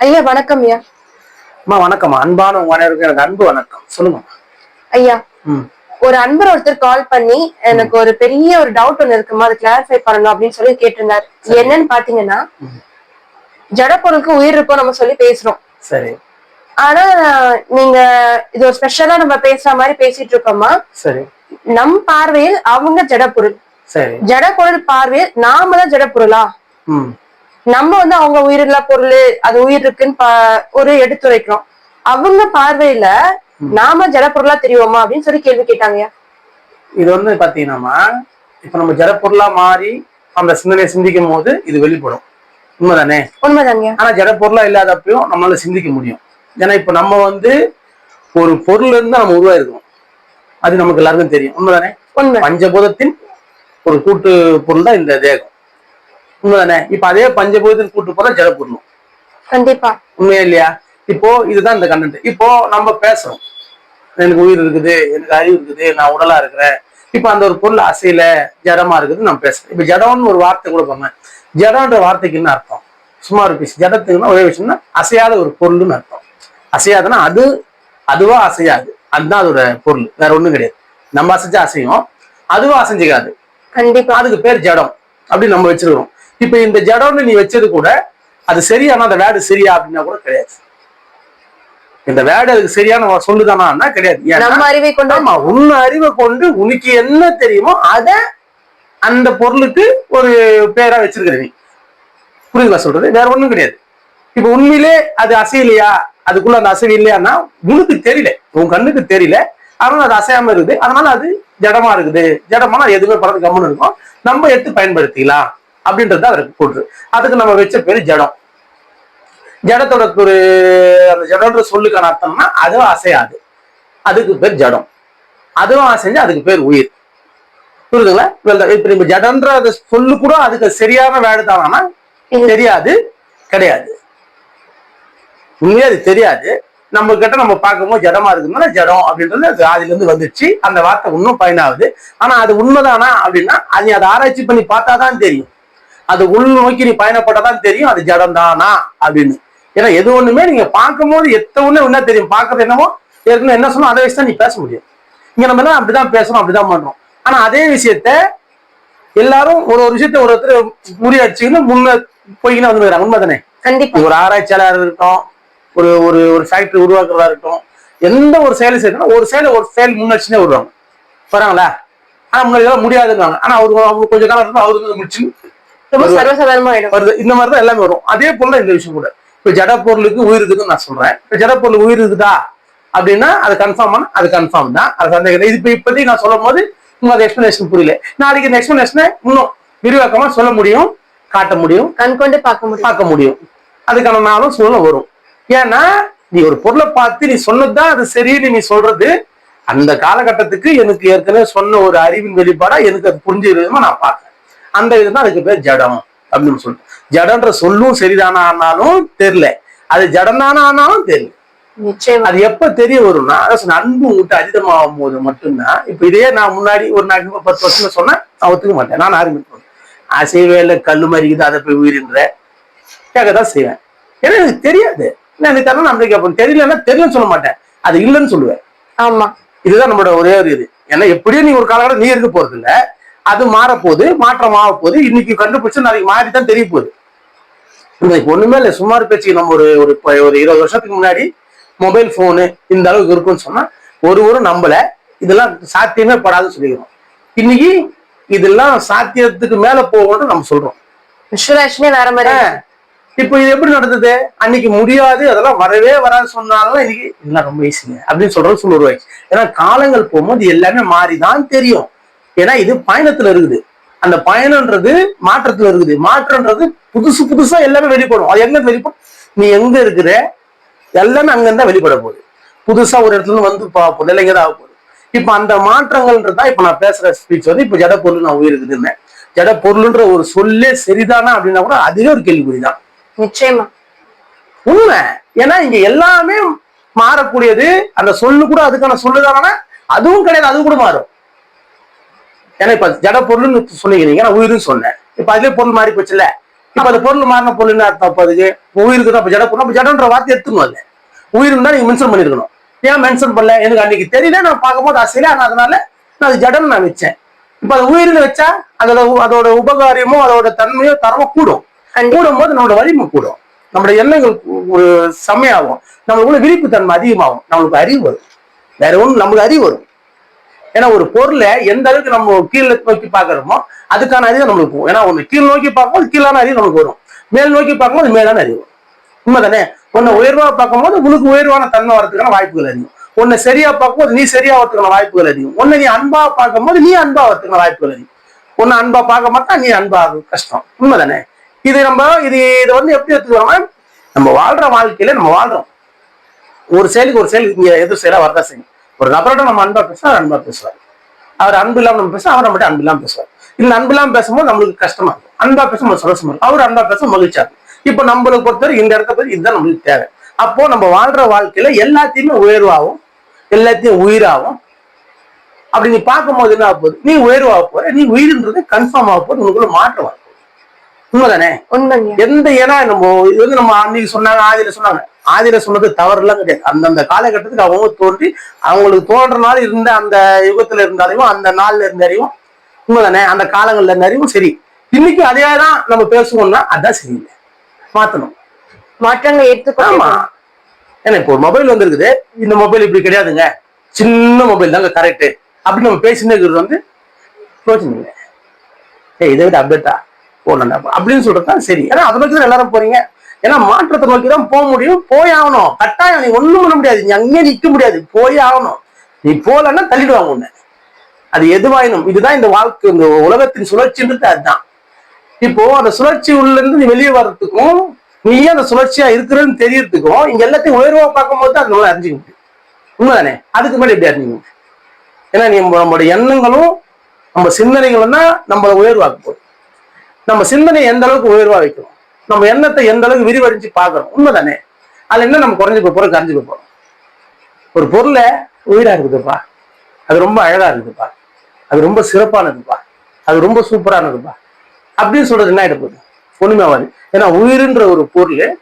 ஐயா வணக்கம் ஐயா. அம்மா வணக்கம்மா அன்பான உங்க அனைவருக்கும் எனக்கு அன்பு வணக்கம். சொல்லுங்க. ஐயா ஒரு அன்பர் ஒருத்தர் கால் பண்ணி எனக்கு ஒரு பெரிய ஒரு டவுட் ஒண்ணு இருக்குமா? அதை கிளாரிஃபை பண்ணணும் அப்படின்னு சொல்லி கேட்டிருந்தார். என்னன்னு பாத்தீங்கன்னா ஜடப்பொருளுக்கு உயிர் இருக்கும் நம்ம சொல்லி பேசுறோம். சரி. ஆனா நீங்க இது ஒரு ஸ்பெஷலா நம்ம பேசுற மாதிரி பேசிட்டு இருக்கோமா சரி. நம் பார்வையில் அவங்க ஜடப்பொருள் சரி. ஜடப்பொருள் பார்வையில் நாம தான் ஜடப்பொருளா நம்ம வந்து அவங்க உயிரில்லா பொருள் அது உயிர் இருக்குன்னு ஒரு எடுத்துரைக்கிறோம் அவங்க பார்வையில நாம ஜடப்பொருளா தெரியுமா அப்படின்னு சொல்லி கேள்வி கேட்டாங்கய்யா இது வந்து பாத்தீங்கன்னா இப்ப நம்ம ஜடப்பொருளா மாறி அந்த சிந்தனையை சிந்திக்கும் போது இது வெளிப்படும். உண்மைதானே? உண்மைதாங்கய்யா ஆனா ஜடப்பொருளா இல்லாதப்பையும் நம்மளால சிந்திக்க முடியும். ஏன்னா இப்ப நம்ம வந்து ஒரு பொருள் இருந்து நம்ம உருவாயிருக்கோம். அது நமக்கு எல்லாருக்கும் தெரியும். உண்மைதானே? உண்மை. பஞ்சபூதத்தின் ஒரு கூட்டு பொருள் தான் இந்த தேகம். உண்மைதானே? இப்ப அதே பஞ்சபூதத்தின் கூட்டு பொருள் ஜடப்பொருளும் கண்டிப்பா. உண்மையா இல்லையா? இப்போ இதுதான் இந்த கண்டென்ட் இப்போ நம்ம பேசுறோம். எனக்கு உயிர் இருக்குது எனக்கு அறிவு இருக்குது நான் உடலா இருக்கிறேன். இப்போ அந்த ஒரு பொருள் அசையில ஜடமா இருக்குது நான் பேசுறேன். இப்போ ஜடம்னு ஒரு வார்த்தை கூட பாருங்க ஜடம்ன்ற வார்த்தைக்கு என்ன அர்த்தம்? சும்மா ஒரு பீஸ் ஜடத்துக்குன்னா ஒரே விஷயம்னா அசையாத ஒரு பொருள்னு அர்த்தம். அசையாதுன்னா அது அதுவா அசையாது. அதுதான் அதோட பொருள். வேற ஒண்ணும் கிடையாது. நம்ம அசைச்சா அசையும். அதுவும் அசைஞ்சிக்காது. கண்டிப்பா. அதுக்கு பேர் ஜடம். அப்படின்னு நம்ம வச்சிருக்கிறோம். இப்ப இந்த ஜடம்னு நீ வச்சது கூட அது சரியானா அந்த வேர்டு சரியா அப்படின்னா கூட கிடையாது. இந்த வேர்டு அதுக்கு சரியான சொல்லுதானா கிடையாது. நம்ம அறிவை கொண்டு ஆமா உன் அறிவை கொண்டு உனக்கு என்ன தெரியுமோ அத அந்த பொருளுக்கு ஒரு பேரா வச்சிருக்கிற நீ. புரியுதா சொல்றது? வேற ஒண்ணும் கிடையாது. இப்ப உண்மையிலே அது அசையலையா? அதுக்குள்ள அந்த அசைவு இல்லையான்னா உனக்கு தெரியல. உன் கண்ணுக்கு தெரியல. அதனால அது அசையாம இருக்குது. அதனால அது ஜடமா இருக்குது. ஜடமான எதுவுமே படத்து கம்முன்னு இருக்கும். நம்ம எடுத்து பயன்படுத்திக்கலாம். அப்படின்றது அதற்கு போட்டு அதுக்கு நம்ம வச்ச பேரு ஜடம். ஜடத்தோட ஒரு அந்த ஜடம்ன்ற சொல்லுக்கான அர்த்தம்னா அதுவும் அசையாது. அதுக்கு பேர் ஜடம். அதுவும் அசைஞ்சு அதுக்கு பேர் உயிர். புரியுதுங்களா இப்ப நம்ம ஜடன்ற அந்த சொல்லு கூட அதுக்கு சரியான வேடு தானா. தெரியாது கிடையாது. உண்மையா அது தெரியாது. நம்ம கிட்ட நம்ம பார்க்கும்போது ஜடமா இருக்குதுன்னா ஜடம் அப்படின்றது அது ஆதில இருந்து வந்துச்சு. அந்த வார்த்தை இன்னும் பயனாகுது. ஆனா அது உண்மைதானா அப்படின்னா அது அதை ஆராய்ச்சி பண்ணி பார்த்தாதான் தெரியும். அது உள் நோக்கி நீ பயணப்பட்டாதான் தெரியும் அது ஜடம் தானா அப்படின்னு. ஏன்னா எது ஒண்ணுமே நீங்க பார்க்கும்போது எத்த ஒண்ணு என்ன தெரியும்? பார்க்கறது என்னவோ ஏற்கனவே என்ன சொன்னோம் அதை வச்சு தான் நீ பேச முடியும். இங்க நம்ம எல்லாம் அப்படிதான் பேசுறோம் அப்படிதான் பண்றோம். ஆனா அதே விஷயத்த எல்லாரும் ஒரு ஒரு விஷயத்த ஒரு ஒருத்தர் முறியடிச்சுன்னு முன்ன போய்க்கின்னு வந்துருக்காங்க உண்மை தானே கண்டிப்பா. ஒரு ஆராய்ச்சியாளர் இருக்கட்டும் ஒரு ஒரு ஒரு ஃபேக்டரி உருவாக்குறதா இருக்கட்டும் எந்த ஒரு செயலை செய்யணும் ஒரு செயலை ஒரு செயல் முன்னடிச்சுனே வருவாங்க. வராங்களா? ஆனா முன்னாடி முடியாதுன்னாங்க ஆனா அவரு அவங்க கொஞ்சம் காலம் இருந்தா அவருக்கு வந்து வருது. இந்த மாதிரி தான் எல்லாமே வரும். அதே போல இந்த விஷயம் கூட. இப்ப ஜட பொருளுக்கு உயிர் இருக்குதுன்னு நான் சொல்றேன். இப்ப ஜட பொருள் உயிர் இருக்குதா? அப்படின்னா அது கன்ஃபார்ம் ஆனா அது கன்ஃபார்ம் தான். அது சந்தேகம். இது இப்ப இப்போதைக்கு நான் சொல்லும் போது உங்களுக்கு அது எக்ஸ்பிளனேஷன் புரியல. நாளைக்கு இந்த எக்ஸ்பிளனேஷனை இன்னும் விரிவாக்கமா சொல்ல முடியும் காட்ட முடியும் கண் கொண்டு பார்க்க முடியும். பார்க்க முடியும். அதுக்கான நாளும் சூழ்நிலை வரும். ஏன்னா நீ ஒரு பொருளை பார்த்து நீ சொன்னதுதான் அது சரின்னு நீ சொல்றது. அந்த காலகட்டத்துக்கு எனக்கு ஏற்கனவே சொன்ன ஒரு அறிவின் வெளிப்பாடா எனக்கு அது புரிஞ்ச விதமா நான் பார்த்தேன் அந்த இதுதான் அதுக்கு பேர் ஜடம் அப்படின்னு சொல்லிட்டு ஜடன்ற சொல்லும் சரிதானா ஆனாலும் தெரியல. அது ஜடம்தானா ஆனாலும் தெரியல. நிச்சயமா. அது எப்ப தெரிய வரும்னா அன்பு உங்ககிட்ட அதிகமாகும் போது மட்டும்தான். இப்ப இதே நான் முன்னாடி ஒரு நாலு பத்து வருஷம் சொன்னேன் நான் ஒத்துக்க மாட்டேன். நான் ஆரம்பிப்பேன் அசைவே இல்லை கல்லு மறிக்குது அதை போய் உயிரின்ற. கேட்கதான் செய்வேன். ஏன்னா எனக்கு தெரியாது. நான் எனக்கு தரணும் நான் கேட்பேன். தெரியலன்னா தெரியும்னு சொல்ல மாட்டேன். அது இல்லைன்னு சொல்லுவேன். ஆமா. இதுதான் நம்மளோட ஒரே ஒரு இது. ஏன்னா எப்படியும் நீ ஒரு காலகட்டம் நீ இருக்க போறது இல்ல அது மாறப்போகுது மாற்றம் ஆக போகுது இன்னைக்கு கண்டுபிடிச்சு நாளைக்கு மாறி தான் தெரிய போகுது. இன்னைக்கு ஒண்ணுமே இல்லை. சுமார் பேச்சு நம்ம ஒரு ஒரு ஒரு இருபது வருஷத்துக்கு முன்னாடி மொபைல் போனு இந்த அளவுக்கு இருக்கும்னு சொன்னா ஒருவரும் நம்பல. இதெல்லாம் சாத்தியமே படாதுன்னு சொல்லிக்கிறோம். இன்னைக்கு இதெல்லாம் சாத்தியத்துக்கு மேல போகும்னு நம்ம சொல்றோம். வேற மாதிரி இப்போ இது எப்படி நடந்தது? அன்னைக்கு முடியாது அதெல்லாம் வரவே வராது சொன்னாலும் இன்னைக்கு இதெல்லாம் ரொம்ப ஈஸிங்க அப்படின்னு சொல்றது சொல்ல உருவாச்சு ஏன்னா காலங்கள் போகும்போது எல்லாமே மாறிதான் தெரியும். ஏன்னா இது பயணத்துல இருக்குது. அந்த பயணம்ன்றது மாற்றத்துல இருக்குது. மாற்றம்ன்றது புதுசு புதுசா எல்லாமே வெளிப்படும். அது எங்க வெளிப்படும்? நீ எங்க இருக்கிற? எல்லாமே அங்கிருந்தா வெளிப்பட போகுது. புதுசா ஒரு இடத்துல இருந்து வந்து பா- போகுது. இல்லை இங்கதான் ஆக போகுது. இப்ப அந்த மாற்றங்கள்ன்றது தான் இப்ப நான் பேசுற ஸ்பீச் வந்து இப்ப ஜட பொருள் நான் உயிர் இருக்குதுன்னு ஜட பொருள்ன்ற ஒரு சொல்லே சரிதானா அப்படின்னா கூட அதுவே ஒரு கேள்விக்குறிதான். நிச்சயமா. உண்மை. ஏன்னா இங்க எல்லாமே மாறக்கூடியது. அந்த சொல்லு கூட அதுக்கான சொல்லுதானா? அதுவும் கிடையாது. அது கூட மாறும். ஏன்னா இப்ப ஜட பொருள்னு சொன்னீங்க நான் உயிர்னு சொன்னேன். இப்ப அதுலயே பொருள் மாறி போச்சுல்ல? இப்ப அந்த பொருள் மாறின பொருள் அர்த்தம் அப்ப அதுக்கு? உயிருக்கு அப்ப ஜட பொருள். அப்ப ஜடன்ற வார்த்தை எடுத்துக்கணும் அதுல. உயிருக்கு தான் நீங்க மென்ஷன் பண்ணிருக்கணும். ஏன் மென்ஷன் பண்ணல? எனக்கு அன்னைக்கு தெரியல. நான் பார்க்கும்போது ஆசையில ஆனா அதனால நான் அது ஜடம் நான் வச்சேன். இப்ப அது உயிர்னு வச்சா அதோட அதோட உபகாரியமோ அதோட தன்மையோ தரமோ கூடும். கூடும் போது நம்மளோட வலிமை கூடும். நம்மளோட எண்ணங்கள் ஒரு செம்மையாகும். நம்மளுக்குள்ள விழிப்பு தன்மை அதிகமாகும். நம்மளுக்கு அறிவு வரும். வேற ஒண்ணும் நமக்கு அறிவு வரும். ஏன்னா ஒரு பொருளை எந்த அளவுக்கு நம்ம கீழே நோக்கி பார்க்கறோமோ அதுக்கான அறிவு நம்மளுக்கு போகும் ஏன்னா ஒன்று கீழ் நோக்கி பார்க்கும்போது கீழான அறிவு நமக்கு வரும். மேல் நோக்கி பார்க்கும்போது மேலான அறிவு உண்மை தானே உன்னை உயர்வாக பார்க்கும்போது உனக்கு உயர்வான தன்மை வரதுக்கான வாய்ப்புகள் அதிகம். உன்னை சரியா பார்க்கும்போது நீ சரியா வரதுக்கான வாய்ப்புகள் அதிகம். உன்னை நீ அன்பா பார்க்கும்போது நீ அன்பா வரதுக்கான வாய்ப்புகள் அதிகம். உன்னை அன்பா பார்க்க மாட்டா நீ அன்பா கஷ்டம். உண்மை தானே இது நம்ம இது இதை வந்து எப்படி எடுத்துக்கிறோம் நம்ம வாழ்ற வாழ்க்கையில நம்ம வாழ்றோம். ஒரு செயலுக்கு ஒரு செயல் இங்க எதிர் செயலா வரதான் செய்யும் ஒரு நபரோட நம்ம அன்பா பேசுவோம் அவர் அன்பா பேசுவார். அவர் அன்பு இல்லாம நம்ம பேசுவோம் அவர் நம்மகிட்ட அன்பு இல்லாம பேசுவார். இல்ல அன்பு இல்லாம பேசும்போது நம்மளுக்கு கஷ்டமா இருக்கும். அன்பா பேசும்போது சந்தோஷமா இருக்கும். அவர் அன்பா பேச மகிழ்ச்சியா இருக்கும். இப்ப நம்மளுக்கு பொறுத்தவரை இந்த இடத்த பத்தி இதுதான் நம்மளுக்கு தேவை. அப்போ நம்ம வாழ்ற வாழ்க்கையில எல்லாத்தையுமே உயர்வாகும் எல்லாத்தையும் உயிராகும் அப்படி நீ பார்க்கும்போது என்ன ஆக போகுது? நீ உயர்வாக போற நீ உயிர்ன்றது கன்ஃபார்ம் ஆக போகுது உனக்குள்ள மாற்றம் உண்மைதானே? எந்த ஏன்னா நம்ம இது வந்து நம்ம அன்னைக்கு சொன்னாங்க ஆதியில சொன்னாங்க. ஆதியில சொன்னது தவறுலாம் கிடையாது அந்தந்த காலகட்டத்துக்கு அவங்க தோன்றி அவங்களுக்கு தோன்ற நாள் இருந்த அந்த யுகத்துல இருந்த அறிவும் அந்த நாள்ல இருந்த அறிவும் உண்மைதானே? அந்த காலங்கள்ல இருந்த அறிவும் சரி. இன்னைக்கு அதே தான் நம்ம பேசுவோம்னா அதான் சரியில்லை. மாத்தணும். மாற்றங்களை ஆமா. ஏன்னா இப்போ ஒரு மொபைல் வந்திருக்குது. இந்த மொபைல் இப்படி கிடையாதுங்க. சின்ன மொபைல் தாங்க கரெக்ட் அப்படின்னு நம்ம பேசினே இருக்கிறது வந்து பிரோஜனம் இல்லை ஏய் இதை விட அப்டேட்டா போடலண்டா அப்படின்னு சொல்றது தான் சரி. ஏன்னா அதை தான் எல்லாரும் போறீங்க. ஏன்னா மாற்றத்தை நோக்கி தான் போக முடியும். போய் ஆகணும். கட்டாயம் நீ ஒண்ணும் பண்ண முடியாது. நீ அங்கேயே நிக்க முடியாது. போய் ஆகணும். நீ போலன்னா தள்ளிடுவாங்க உன்னை. அது எதுவாயினும். இதுதான் இந்த வாழ்க்கை. இந்த உலகத்தின் சுழற்சின்றது அதுதான். இப்போ அந்த சுழற்சி உள்ள இருந்து நீ வெளியே வர்றதுக்கும் நீயே அந்த சுழற்சியா இருக்கிறன்னு தெரியறதுக்கும் இங்க எல்லாத்தையும் உயர்வா பார்க்கும்போது தான் அது அறிஞ்சிக்க முடியும். உண்மைதானே? அதுக்கு மேலே எப்படி அறிஞ்சிக்க முடியும்? ஏன்னா நீ நம்மளுடைய நம்மளோட எண்ணங்களும் நம்ம சிந்தனைகளும் தான் நம்மளை உயர்வாக்க போகுது. நம்ம சிந்தனை எந்த அளவுக்கு உயர்வா வைக்கணும்? நம்ம எண்ணத்தை எந்த அளவுக்கு விரிவடைஞ்சு பார்க்கறோம். உண்மைதானே? அதுல என்ன நம்ம குறைஞ்சு போறோம் கரைஞ்சு போறோம். ஒரு பொருளை உயிரா இருக்குதுப்பா. அது ரொம்ப அழகா இருக்குதுப்பா. அது ரொம்ப சிறப்பானதுப்பா. அது ரொம்ப சூப்பரானதுப்பா. அப்படின்னு சொல்றது என்ன ஆயிட்டு போகுது? ஒண்ணுமே ஆகாது. ஏன்னா உயிருன்ற ஒரு பொருள்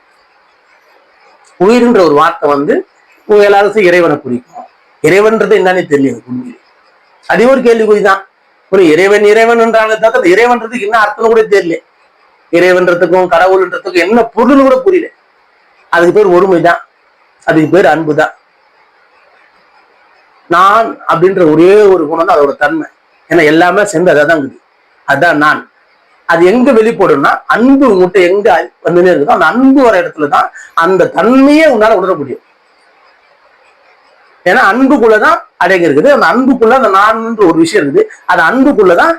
உயிருன்ற ஒரு வார்த்தை வந்து எல்லாரும் இறைவனை குறிக்கும். இறைவன்றது என்னன்னே தெரியும் உண்மையிலே. அதே ஒரு கேள்விக்குறிதான். ஒரு இறைவன் இறைவன் தவிர தான் இறைவன்றதுக்கு என்ன அர்த்தம் கூட தெரியல. இறைவன்றதுக்கும் கடவுள்ன்றதுக்கும் என்ன பொருள்னு கூட புரியல. அதுக்கு பேர் ஒருமைதான். அதுக்கு பேர் அன்பு தான் நான் அப்படின்ற ஒரே ஒரு குணம் தான் அதோட தன்மை. ஏன்னா எல்லாமே சேர்ந்து அதான் இருக்குது. அதான் நான். அது எங்க வெளிப்படும்னா அன்பு உங்கள்கிட்ட எங்க வந்துனே இருக்குதோ அந்த அன்பு வர இடத்துல தான் அந்த தன்மையே உன்னால உணர முடியும். ஏன்னா அன்புக்குள்ளதான் அடங்கி இருக்குது. அந்த அன்புக்குள்ள அந்த நான்ன்ற ஒரு விஷயம் இருக்குது. அது அன்புக்குள்ளதான்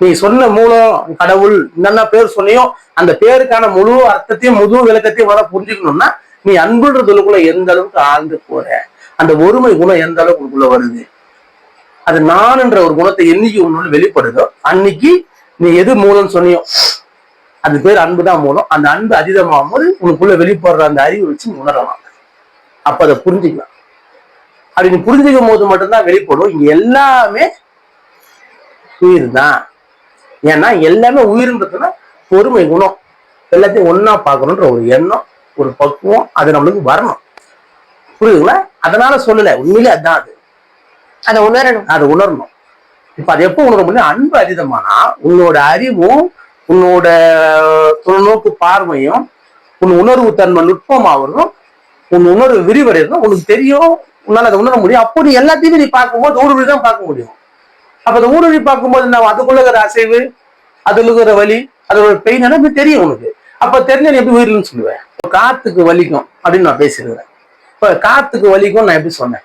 நீ சொன்ன மூலம் கடவுள் என்னென்ன பேர் சொன்னியோ அந்த பேருக்கான முழு அர்த்தத்தையும் முழு விளக்கத்தையும் வர புரிஞ்சுக்கணும்னா நீ அன்புன்றதுக்குள்ள எந்த அளவுக்கு ஆழ்ந்து போற? அந்த ஒருமை குணம் எந்த அளவுக்கு உனக்குள்ள வருது? அது நான்ன்ற ஒரு குணத்தை என்னைக்கு உன்னோட வெளிப்படுதோ அன்னைக்கு நீ எது மூலம்னு சொன்னியோ அது பேர் அன்பு தான் மூலம் அந்த அன்பு அதீதமாகும் போது உனக்குள்ள வெளிப்படுற அந்த அறிவை வச்சு நீ உணரலாம். அப்ப அதை புரிஞ்சுக்கலாம். அப்படி நீ புரிஞ்சுக்கும் போது மட்டும்தான் வெளிப்படும். இங்க எல்லாமே உயிர் தான் ஏன்னா எல்லாமே உயிர்ன்றதுன்னா பொறுமை குணம். எல்லாத்தையும் ஒண்ணா பார்க்கணுன்ற ஒரு எண்ணம் ஒரு பக்குவம் அது நம்மளுக்கு வரணும். புரியுதுங்களா? அதனால சொல்லல. உண்மையிலே அதான் அது. அதை உணரணும். அதை உணரணும். இப்ப அது எப்போ உணர முடியும் அன்பு அதீதமானா உன்னோட அறிவும் உன்னோட தொலைநோக்கு பார்வையும் உன் உணர்வு தன்மை நுட்பமாகணும் உன் உணர்வு விரிவடையணும் உனக்கு தெரியும். உன்னால அதை உணர முடியும். அப்போ நீ எல்லாத்தையுமே நீ பார்க்கும்போது ஊடுருவி தான் பார்க்க முடியும். அப்ப அந்த ஊடுருவி பார்க்கும்போது நான் அதுக்குள்ள இருக்கிற அசைவு அதுல இருக்கிற வலி அதோட பெயின் எல்லாமே தெரியும் உனக்கு. அப்ப தெரிஞ்ச நீ எப்படி உயிரில்னு சொல்லுவேன் காத்துக்கு வலிக்கும் அப்படின்னு நான் பேசியிருக்கிறேன் இப்ப காத்துக்கு வலிக்கும் நான் எப்படி சொன்னேன்?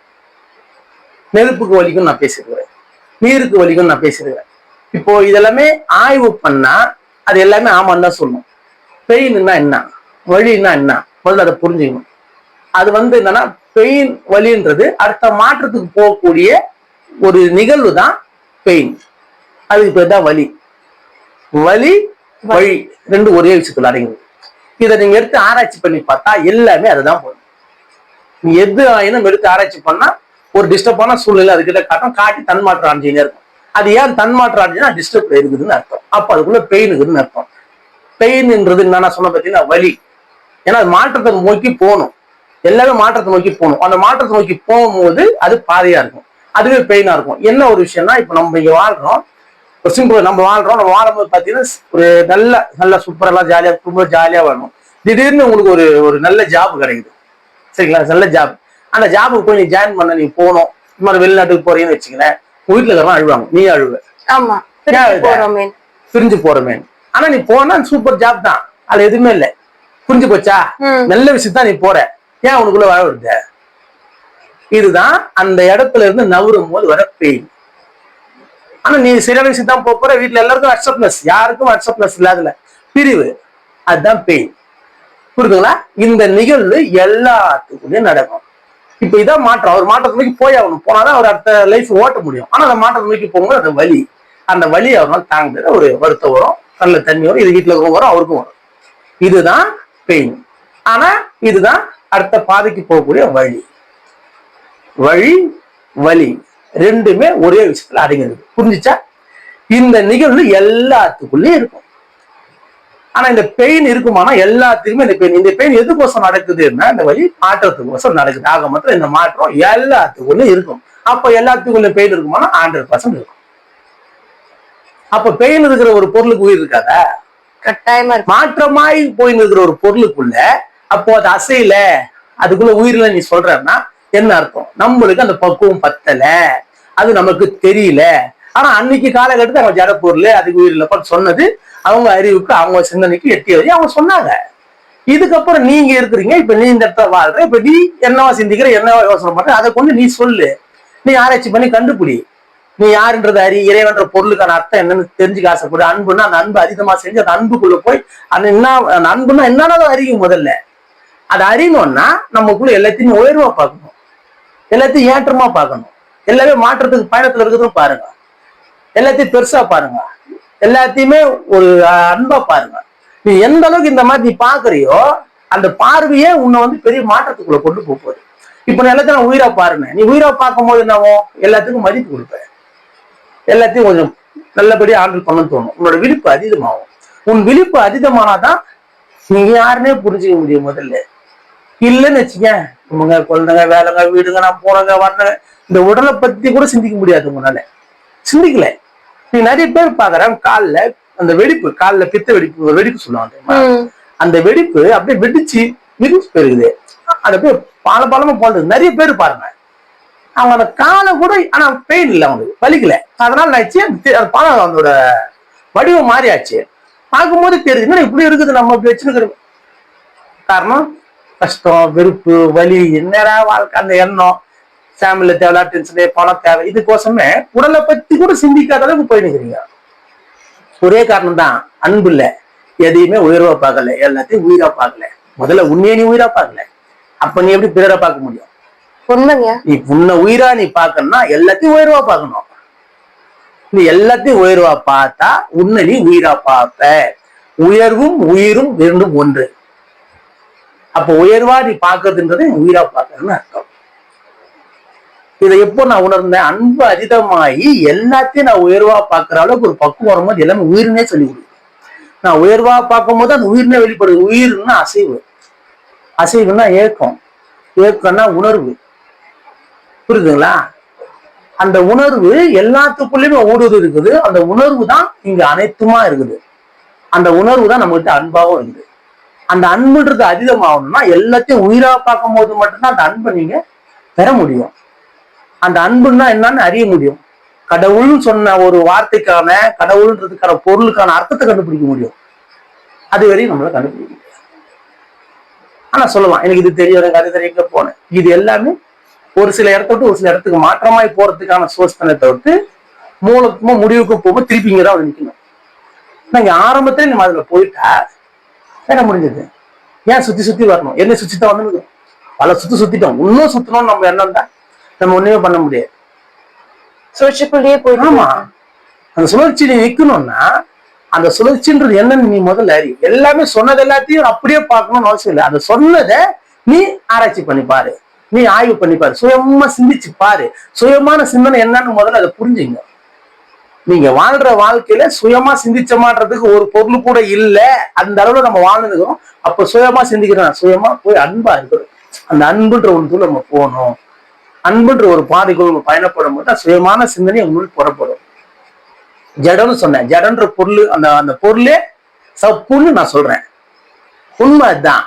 நெருப்புக்கு வலிக்கும் நான் பேசியிருக்கிறேன் நீருக்கு வலிக்கும் நான் பேசியிருக்கிறேன் இப்போ இதெல்லாமே ஆய்வு பண்ணா அது எல்லாமே ஆமான்னு தான் சொல்லணும். பெயின்னா என்ன? வலின்னா என்ன? முதல்ல அதை புரிஞ்சுக்கணும். அது வந்து என்னன்னா பெயின் வலின்றது அடுத்த மாற்றத்துக்கு போகக்கூடிய ஒரு நிகழ்வு தான் பெயின் அதுக்கு பேர் தான் வலி? வலி வழி. ரெண்டு ஒரே விஷயத்துல அடங்குது இதை நீங்க எடுத்து ஆராய்ச்சி பண்ணி பார்த்தா எல்லாமே அதுதான் போகும் நீ எது ஆயினும் எடுத்து ஆராய்ச்சி பண்ணா ஒரு டிஸ்டர்பான சூழ்நிலை அதுக்கிட்ட காட்டும். காட்டி தன்மாற்றம் அடைஞ்சினே இருக்கும். அது ஏன் தன்மாற்றம் அடைஞ்சுன்னா டிஸ்டர்ப் இருக்குதுன்னு அர்த்தம். அப்ப அதுக்குள்ள பெயின் இருக்குதுன்னு அர்த்தம். பெயின்ன்றது என்னன்னா சொன்ன பார்த்தீங்கன்னா வலி. ஏன்னா அது மாற்றத்தை நோக்கி போகணும். எல்லாமே மாற்றத்தை நோக்கி போகணும். அந்த மாற்றத்தை நோக்கி போகும்போது அது பாதையா இருக்கும். அதுவே பெயினா இருக்கும். என்ன ஒரு விஷயம்னா இப்போ நம்ம இங்க வாழ்றோம். ஒரு சிம்பிள் நம்ம வாழ்றோம். நம்ம வாழும்போது பார்த்தீங்கன்னா ஒரு நல்ல நல்ல சூப்பரெல்லாம் ஜாலியா ரொம்ப ஜாலியா வாழணும் திடீர்னு உங்களுக்கு ஒரு ஒரு நல்ல ஜாப் கிடைக்குது. சரிங்களா? நல்ல ஜாப் அந்த ஜாபுக்கு போய் நீ ஜாயின் பண்ண நீ போகணும். இந்த மாதிரி வெளிநாட்டுக்கு போறீங்கன்னு வச்சுங்களேன் உங்க வீட்டுல இருக்கிறவங்க அழுவாங்க. நீ அழுவ. ஆமா. பிரிஞ்சு இது? போறோமே. ஆனா நீ போனா சூப்பர் ஜாப் தான். அதுல எதுவுமே இல்லை. புரிஞ்சு போச்சா. நல்ல விஷயம் தான் நீ போற. ஏன் உனக்குள்ள வர வருது? இதுதான் அந்த இடத்துல இருந்து நவரும் போது வர பெயின் ஆனா நீ சரியான விஷயம் தான் போற வீட்டுல எல்லாருக்கும் அக்செப்ட்னஸ் யாருக்கும் அக்செப்ட்னஸ் இல்லாதல பிரிவு அதுதான் பெயின் புரியுதுங்களா? இந்த நிகழ்வு எல்லாத்துக்குள்ளேயும் நடக்கும். இப்ப இதான் மாற்றம் அவர் மாற்றத்தை நோக்கி போய் ஆகணும் போனாதான் அவர் அடுத்த லைஃப் ஓட்ட முடியும். ஆனா அந்த மாற்றத்தை நோக்கி போகும்போது அந்த வலி. அந்த வலி அவரால் தாங்க ஒரு வருத்தம் வரும். நல்ல தண்ணி வரும் இது வீட்டுல இருக்கவங்க வரும் அவருக்கும் வரும். இதுதான் பெயின் ஆனா இதுதான் அடுத்த பாதைக்கு போகக்கூடிய வழி. வழி வலி. ரெண்டுமே ஒரே விஷயத்துல அடங்கிருக்கு புரிஞ்சுச்சா? இந்த நிகழ்வு எல்லாத்துக்குள்ளேயும் இருக்கும். ஆனா இந்த பெயின் இருக்குமானா எல்லாத்துக்குமே இந்த பெயின் இந்த பெயின் எதுக்கோசம் நடக்குதுன்னா இந்த வழி மாற்றத்துக்கோசம் நடக்குது. ஆக மொத்தம் இந்த மாற்றம் எல்லாத்துக்குள்ளயும் இருக்கும். அப்ப எல்லாத்துக்குள்ள பெயின் இருக்குமானா ஹண்ட்ரட் பர்சன்ட் இருக்கும். அப்ப பெயின் இருக்கிற ஒரு பொருளுக்கு உயிர் இருக்காதா? கட்டாயமா மாற்றமாய் போயின்னு இருக்கிற ஒரு பொருளுக்குள்ள அப்போ அது அசையல. அதுக்குள்ள உயிரில நீ சொல்றன்னா என்ன அர்த்தம்? நம்மளுக்கு அந்த பக்குவம் பத்தல. அது நமக்கு தெரியல. ஆனா அன்னைக்கு காலகட்டத்தில் அவங்க ஜட பொருள் அதுக்கு உயிரில சொன்னது அவங்க அறிவுக்கு அவங்க சிந்தனைக்கு எட்டிய அவங்க சொன்னாங்க. இதுக்கப்புறம் நீங்க இருக்கிறீங்க இப்ப நீ இந்த இடத்துல வாழ்ற இப்ப நீ என்னவா சிந்திக்கிற என்னவா யோசனை பண்ற அதை கொண்டு நீ சொல்லு. நீ ஆராய்ச்சி பண்ணி கண்டுபிடி. நீ யாருன்றது அறி இறைவன்ற பொருளுக்கான அர்த்தம் என்னன்னு தெரிஞ்சுக்க ஆசைப்படு. அன்புன்னா அந்த அன்பு அதிகமா செஞ்சு அந்த அன்புக்குள்ள போய் அந்த என்ன அன்புன்னா என்னன்னு அறியும் முதல்ல. அதை அறியணும்னா நமக்குள்ள எல்லாத்தையும் உயர்வா பார்க்கணும். எல்லாத்தையும் ஏற்றமா பார்க்கணும். எல்லாமே மாற்றத்துக்கு பயணத்துல இருக்கிறதும் பாருங்க. எல்லாத்தையும் பெருசா பாருங்க. எல்லாத்தையுமே ஒரு அன்பா பாருங்க. நீ எந்த அளவுக்கு இந்த மாதிரி நீ பாக்குறியோ அந்த பார்வையே உன்னை வந்து பெரிய மாற்றத்துக்குள்ள கொண்டு போக போகுது. இப்ப நான் எல்லாத்தையும் நான் உயிரா பாருங்க நீ உயிரா பார்க்கும்போது என்னவோ? எல்லாத்துக்கும் மதிப்பு கொடுப்ப எல்லாத்தையும் கொஞ்சம் நல்லபடியா ஹேண்டில் பண்ணணும்னு தோணும். உன்னோட விழிப்பு அதிகமாகும். உன் விழிப்பு அதிகமானாதான் நீ யாருன்னே புரிஞ்சுக்க முடியும் முதல்ல. இல்லைன்னு வச்சுக்க உங்க குழந்தைங்க வேலைங்க வீடுங்க நான் போனங்க வரணுங்க இந்த உடலை பத்தி கூட சிந்திக்க முடியாது உங்களால. சிந்திக்கல. நீ நிறைய பேர் பாக்குறேன் கால்ல அந்த வெடிப்பு கால்ல பித்த வெடிப்பு ஒரு வெடிப்பு சொல்லுவாங்க. அந்த வெடிப்பு அப்படியே வெடிச்சு விரிச்சு போயிருக்குது அது அப்படியே பால பாலமா போனது. நிறைய பேர் பாருங்க. அவங்க அந்த காலை கூட ஆனா பெயின் இல்லை அவங்களுக்கு. வலிக்கல. அதனால ஆச்சு, பாலம் அதோட வடிவம் மாறியாச்சு. பார்க்கும்போது தெரியுது இப்படி இருக்குது? நம்ம இப்படி வச்சுருக்கிறோம் காரணம் கஷ்டம் வெறுப்பு வலி என்னடா வாழ்க்கை அந்த எண்ணம் ஃபேமிலியில தேவை டென்ஷனு பணம் தேவை இதுக்கோசமே உடலை பத்தி கூட சிந்திக்காத அளவுக்கு போய் நிற்கிறீங்க ஒரே காரணம் தான் அன்பு இல்ல. எதையுமே உயர்வா பார்க்கல. எல்லாத்தையும் உயிரா பார்க்கல. முதல்ல உன்னையே நீ உயிரா பார்க்கல. அப்ப நீ எப்படி பிறரை பார்க்க முடியும்? நீ உன்னை உயிரா நீ பார்க்கணும்னா எல்லாத்தையும் உயர்வா பார்க்கணும். நீ எல்லாத்தையும் உயர்வா பார்த்தா உன்னை நீ உயிரா பார்ப்ப. உயர்வும் உயிரும் இரண்டும் ஒன்று. அப்ப உயர்வா நீ பார்க்கறதுன்றது உயிரா பார்க்கறதுன்னு அர்த்தம். இதை எப்போ நான் உணர்ந்தேன்? அன்பு அதிகமாகி எல்லாத்தையும் நான் உயர்வா பார்க்கிற அளவுக்கு ஒரு பக்குவம் வரும்போது எல்லாமே உயிர்னே சொல்லி கொடுக்குது நான் உயர்வா பார்க்கும்போது அந்த உயிர்னே வெளிப்படுது. உயிர்னா அசைவு. அசைவுன்னா ஏக்கம். ஏக்கம்னா உணர்வு. புரியுதுங்களா? அந்த உணர்வு எல்லாத்துக்குள்ளயுமே ஓடுவது இருக்குது. அந்த உணர்வு தான் இங்க அனைத்துமா இருக்குது. அந்த உணர்வு தான் நம்மகிட்ட அன்பாவும் இருக்குது. அந்த அன்புன்றது அதிகமாகணும்னா எல்லாத்தையும் உயிரா பார்க்கும் போது மட்டும்தான் அந்த அன்பை நீங்க பெற முடியும். அந்த அன்புன்னா என்னன்னு அறிய முடியும். கடவுள்னு சொன்ன ஒரு வார்த்தைக்கான கடவுள்ன்றதுக்கான பொருளுக்கான அர்த்தத்தை கண்டுபிடிக்க முடியும். அது வரையும் நம்மளை கண்டுபிடிக்க முடியும் ஆனா சொல்லலாம் எனக்கு இது தெரியும் எனக்கு அது தெரியும் போனேன். இது எல்லாமே ஒரு சில இடத்த விட்டு ஒரு சில இடத்துக்கு மாற்றமாய் போறதுக்கான சோர்ஸ் தவிர்த்து மூலத்துமா முடிவுக்கு போகும்போது திருப்பி இங்க தான் வந்து நிக்கணும். நாங்க ஆரம்பத்துல நம்ம அதுல போயிட்டா வேற முடிஞ்சது? ஏன் சுத்தி சுத்தி வரணும்? என்ன சுத்தி தான் வந்து பல சுத்தி சுத்திட்டோம். இன்னும் சுத்தணும்னு நம்ம எண்ணம் தான் நம்ம ஒண்ணுமே பண்ண முடியாது. சுழற்சிக்குள்ளேயே போயிட்டு ஆமா. அந்த சுழற்சி நீ நிக்கணும்னா அந்த சுழற்சின்றது என்னன்னு நீ முதல்ல அறி எல்லாமே சொன்னது எல்லாத்தையும் அப்படியே பார்க்கணும்னு அவசியம் இல்லை. அந்த சொன்னதை நீ ஆராய்ச்சி பண்ணி பாரு. நீ ஆய்வு பண்ணி பாரு. சுயமா சிந்திச்சு பாரு. சுயமான சிந்தனை என்னன்னு முதல்ல அதை புரிஞ்சுங்க. நீங்க வாழ்ற வாழ்க்கையில சுயமா சிந்திச்ச சிந்திச்சமான்றதுக்கு ஒரு பொருள் கூட இல்ல. அந்த அளவுல நம்ம வாழ்ந்துக்கிறோம். அப்ப சுயமா சிந்திக்கிறோம். சுயமா போய் அன்பா இருக்கிறோம் அந்த அன்புன்ற ஒன்று நம்ம போகணும். அன்புன்ற ஒரு பாதைக்குள் நம்ம பயணப்படும் போது சுயமான சிந்தனை உங்களுக்கு புறப்படும். ஜடம்னு சொன்னேன். ஜடன்ற பொருள் அந்த அந்த பொருளே சப்புன்னு நான் சொல்றேன். உண்மை அதுதான்.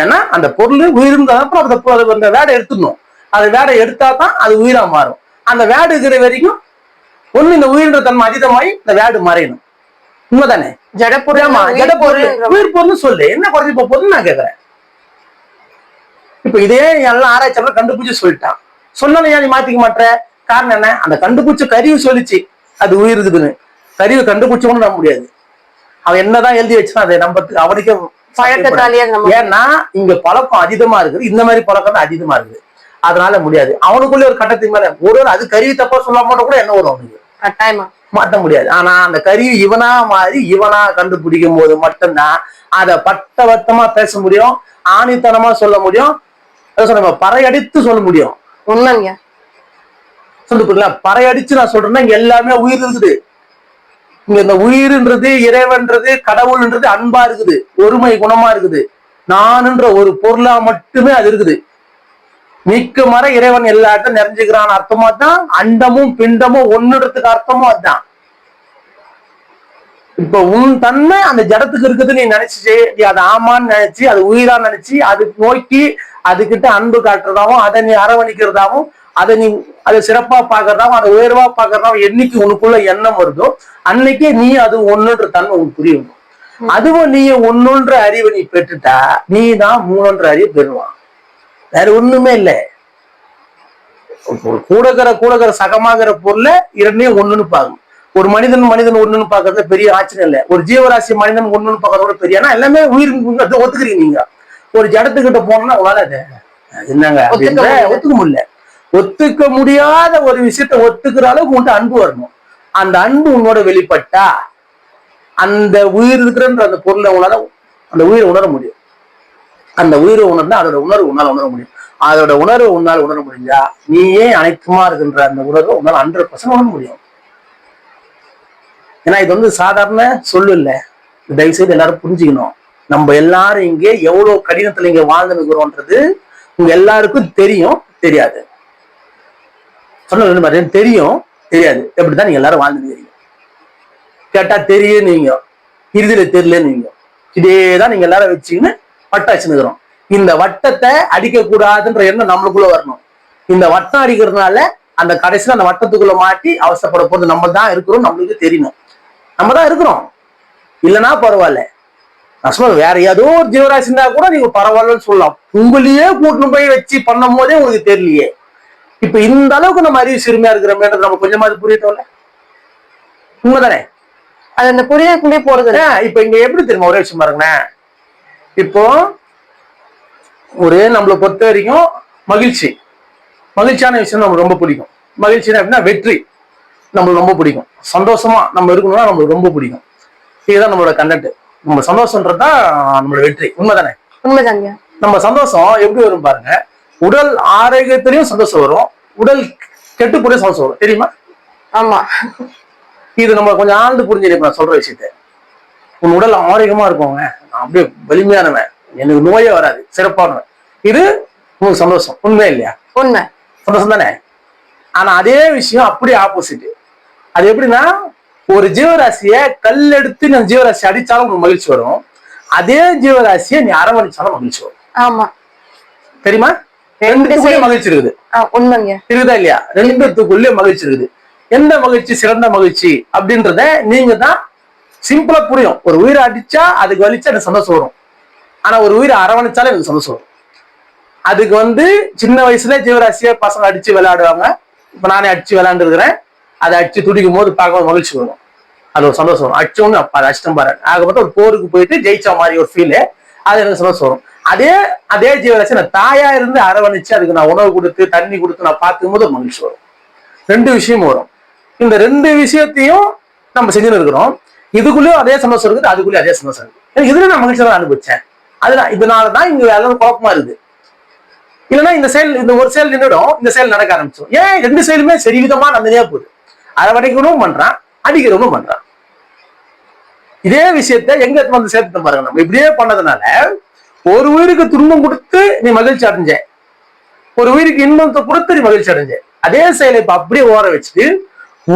ஏன்னா அந்த பொருள் உயிர்ந்தா அப்புறம் அந்த அந்த வேடை எடுத்துடணும். அது வேடை எடுத்தா தான் அது உயிரா மாறும். அந்த வேடு இருக்கிற வரைக்கும் ஒண்ணு இந்த உயிர்ன்ற தன்மை அதிகமாகி இந்த வேடு மறையணும். உண்மைதானே? ஜடப்பொருள் உயிர் பொருள் சொல்லு. என்ன குறைஞ்சி போக போகுதுன்னு நான் கேக்குறேன். இப்ப இதே எல்லாம் ஆராய்ச்சியாளர் கண்டுபிடிச்சு சொல்லிட்டான். சொன்னாலும் ஏன் நீ மாத்திக்க மாட்ற? காரணம் என்ன? அந்த கண்டுபிடிச்ச கருவி சொல்லிச்சு. அது உயிர் இருக்குதுன்னு. கருவி கண்டுபிடிச்சவனு நம்ப முடியாது. அவன் என்னதான் எழுதி வச்சான் அதை நம்பத்துக்கு அவனுக்கே ஏன்னா இங்க பழக்கம் அதிகமா இருக்குது. இந்த மாதிரி பழக்கம் தான் அதிகமா இருக்குது. அதனால முடியாது. அவனுக்குள்ளே ஒரு கட்டத்துக்கு மேல ஒரு அது கருவி தப்பா சொல்லாம கூட என்ன வரும் அவனுக்கு? கட்டாயமா. மாட்ட முடியாது. ஆனா அந்த கருவி இவனா மாறி இவனா கண்டுபிடிக்கும் போது மட்டும்தான் அதை பட்டவட்டமா பேச முடியும் ஆணித்தனமா சொல்ல முடியும் சொன்ன பறையடித்து சொல்ல முடியும். உண்மைங்க. சொல்லு புரியல பறையடிச்சு நான் சொல்றேன்னா இங்க எல்லாமே உயிர் இருக்குது. இங்க இந்த உயிர்ன்றது இறைவன்றது கடவுள்ன்றது அன்பா இருக்குது. ஒருமை குணமா இருக்குது. நானுன்ற ஒரு பொருளா மட்டுமே அது இருக்குது. மிக்க மர இறைவன் எல்லாத்தையும் நிறைஞ்சுக்கிறான் அர்த்தமா தான் அண்டமும் பிண்டமும் ஒண்ணுன்றதுக்கு அர்த்தமும் அதுதான். இப்ப உன் தன்மை அந்த ஜடத்துக்கு இருக்குது நீ நினைச்சு அது ஆமான்னு நினைச்சு அது உயிரா நினைச்சு அது நோக்கி அதுகிட்ட அன்பு காட்டுறதாவும் அதை நீ அரவணைக்கிறதாவும் அதை நீ அதை சிறப்பா பாக்குறதாவும் அதை உயர்வா பாக்குறதாவும் என்னைக்கு உனக்குள்ள எண்ணம் வருதோ அன்னைக்கே நீ அது ஒண்ணுன்ற தன்மை உனக்கு புரியும் அதுவும் நீ ஒண்ணுன்ற அறிவை நீ பெற்றுட்டா நீ தான் மூணுன்ற அறிவு பெறுவான். வேற ஒண்ணுமே இல்லை. ஒரு கூடக்கிற கூடக்கிற சகமாகிற பொருளை இரண்டையும் ஒண்ணுன்னு பாக்கும் ஒரு மனிதன் மனிதன் ஒண்ணுன்னு பாக்குறது பெரிய ஆச்சரியம் இல்லை. ஒரு ஜீவராசி மனிதன் ஒண்ணுன்னு பாக்குறத கூட பெரிய எல்லாமே உயிர் ஒத்துக்கிறீங்க நீங்க. ஒரு ஜடத்துக்கிட்ட போனோம்னா வராது என்னங்க? ஒத்துக்க முடியல. ஒத்துக்க முடியாத ஒரு விஷயத்த ஒத்துக்கிற அளவுக்கு உன்கிட்ட அன்பு வரணும். அந்த அன்பு உன்னோட வெளிப்பட்டா அந்த உயிர் இருக்கிறன்ற அந்த பொருளை உணர அந்த உயிரை உணர முடியும். அந்த உயிரை உணர்ந்தா அதோட உணர்வு உன்னால உணர முடியும். அதோட உணர்வு உன்னால் உணர முடிஞ்சா நீயே அனைத்துமா இருக்கின்ற அந்த உணர்வை உன்னால் ஹண்ட்ரட் பர்சன்ட் உணர முடியும். ஏன்னா இது வந்து சாதாரண சொல்லு இல்லை. தயவு செய்து எல்லாரும் புரிஞ்சுக்கணும். நம்ம எல்லாரும் இங்கே எவ்வளவு கடினத்துல இங்க வாழ்ந்துருக்கிறோன்றது உங்க எல்லாருக்கும் தெரியும் தெரியாது. சொன்ன தெரியும் தெரியாது. எப்படிதான் நீங்க எல்லாரும் வாழ்ந்துருக்கீங்க கேட்டா தெரியும் நீங்க. இறுதியில தெரியல நீங்க. இதேதான் நீங்க எல்லாரும் வச்சுக்கின்னு வட்டம் வச்சுருக்கிறோம் இந்த வட்டத்தை அடிக்க கூடாதுன்ற எண்ணம் நம்மளுக்குள்ள வரணும். இந்த வட்டம் அடிக்கிறதுனால அந்த கடைசியில அந்த வட்டத்துக்குள்ள மாட்டி அவசரப்பட போறது நம்ம தான் இருக்கிறோம் நம்மளுக்கு தெரியணும் நம்ம தான் இருக்கிறோம். இல்லைன்னா பரவாயில்ல. நான் வேற ஏதோ ஒரு ஜீவராசி இருந்தா கூட நீங்க பரவாயில்லன்னு சொல்லலாம். உங்களையே கூட்டின்னு போய் வச்சு பண்ணும் போதே உங்களுக்கு தெரியலையே. இப்ப இந்த அளவுக்கு நம்ம அறிவு சிறுமையா இருக்கிறோமேன்றது நம்ம கொஞ்சமாவது புரியட்டோம்ல? உண்மைதானே? அது அந்த புரிதலுக்குள்ளே போறது இப்ப இங்க எப்படி தெரியுமா? ஒரே விஷயம் பாருங்களேன். இப்போ ஒரு நம்மளை பொறுத்த வரைக்கும் மகிழ்ச்சி. மகிழ்ச்சியான விஷயம் நம்மளுக்கு ரொம்ப பிடிக்கும். மகிழ்ச்சினா எப்படின்னா வெற்றி நம்மளுக்கு ரொம்ப பிடிக்கும். சந்தோஷமா நம்ம இருக்கணும்னா நம்மளுக்கு ரொம்ப பிடிக்கும். இதுதான் நம்மளோட கண்டென்ட் நம்ம சந்தோஷம்ன்றதுதான் நம்மளோட வெற்றி. உண்மைதானே? உண்மைதாங்க. நம்ம சந்தோஷம் எப்படி வரும் பாருங்க. உடல் ஆரோக்கியத்திலையும் சந்தோஷம் வரும். உடல் கெட்டு போய் சந்தோஷம் வரும். தெரியுமா? ஆமா. இது நம்ம கொஞ்சம் ஆழ்ந்து புரிஞ்சுட்டு நான் சொல்ற விஷயத்த. உன் உடல் ஆரோக்கியமா இருக்குங்க அப்படியே வலிமையானவன். எனக்கு நோயே வராது சிறப்பானவன். இது உங்களுக்கு சந்தோஷம். உண்மை இல்லையா? உண்மை. சந்தோஷம் தானே? ஆனா அதே விஷயம் அப்படியே ஆப்போசிட் அது எப்படின்னா ஒரு ஜீவராசியை கல் எடுத்து நான் ஜீவராசி அடிச்சாலும் உங்களுக்கு மகிழ்ச்சி வரும். அதே ஜீவராசியை நீ அரவணைச்சாலும் மகிழ்ச்சி வரும். ஆமா. தெரியுமா? ரெண்டுக்குள்ளே மகிழ்ச்சி இருக்குது. உண்மைங்க. இருக்குதா இல்லையா? ரெண்டுத்துக்குள்ளே மகிழ்ச்சி இருக்குது. எந்த மகிழ்ச்சி? சிறந்த மகிழ்ச்சி அப்படின்றத நீங்க தான் சிம்பிளா புரியும். ஒரு உயிரை அடிச்சா அதுக்கு வலிச்சா எனக்கு சந்தோஷம் வரும் ஆனா ஒரு உயிரை அரவணைச்சாலே எனக்கு சந்தோஷம் வரும் அதுக்கு வந்து சின்ன வயசுல ஜீவராசியா பசங்க அடிச்சு விளையாடுவாங்க. இப்ப நானே அடிச்சு விளையாண்டுருக்கிறேன். அதை அடிச்சு துடிக்கும் போது பார்க்கும்போது மகிழ்ச்சி வரும். அது ஒரு சந்தோஷம் வரும் அடிச்சோன்னு அப்பா அது அஷ்டம் பாரு. ஆக மொத்தம் ஒரு போருக்கு போயிட்டு ஜெயிச்ச மாதிரி ஒரு ஃபீலு அது எனக்கு சந்தோஷம் வரும் அதே அதே ஜீவராசி நான் தாயா இருந்து அரவணைச்சு அதுக்கு நான் உணவு கொடுத்து தண்ணி கொடுத்து நான் பார்க்கும் போது ஒரு மகிழ்ச்சி வரும். ரெண்டு விஷயமும் வரும். இந்த ரெண்டு விஷயத்தையும் நம்ம செஞ்சுன்னு இருக்கிறோம். இதுக்குள்ளேயும் அதே சந்தோஷம் இருக்குது அதுக்குள்ளேயும் அதே சந்தோஷம் இருக்குது. எனக்கு இதுல நான் மகிழ்ச்சியாக தான் அனுபவிச்சேன். அதுல இதனாலதான் இங்க எல்லாரும் குழப்பமா இருக்குது. இல்லைன்னா இந்த செயல் இந்த ஒரு செயல் நின்றுடும் இந்த செயல் நடக்க ஆரம்பிச்சோம் ஏன் ரெண்டு செயலுமே சரிவிதமா நந்தனையா போகுது. அரவணைக்கணும் பண்றான் அடிக்கிறவனும் பண்றான். இதே விஷயத்த எங்க வந்து சேர்த்து பாருங்க நம்ம. இப்படியே பண்ணதுனால ஒரு உயிருக்கு துன்பம் கொடுத்து நீ மகிழ்ச்சி அடைஞ்ச ஒரு உயிருக்கு இன்பத்தை கொடுத்து நீ மகிழ்ச்சி அடைஞ்ச அதே செயலை இப்ப அப்படியே ஓர வச்சுட்டு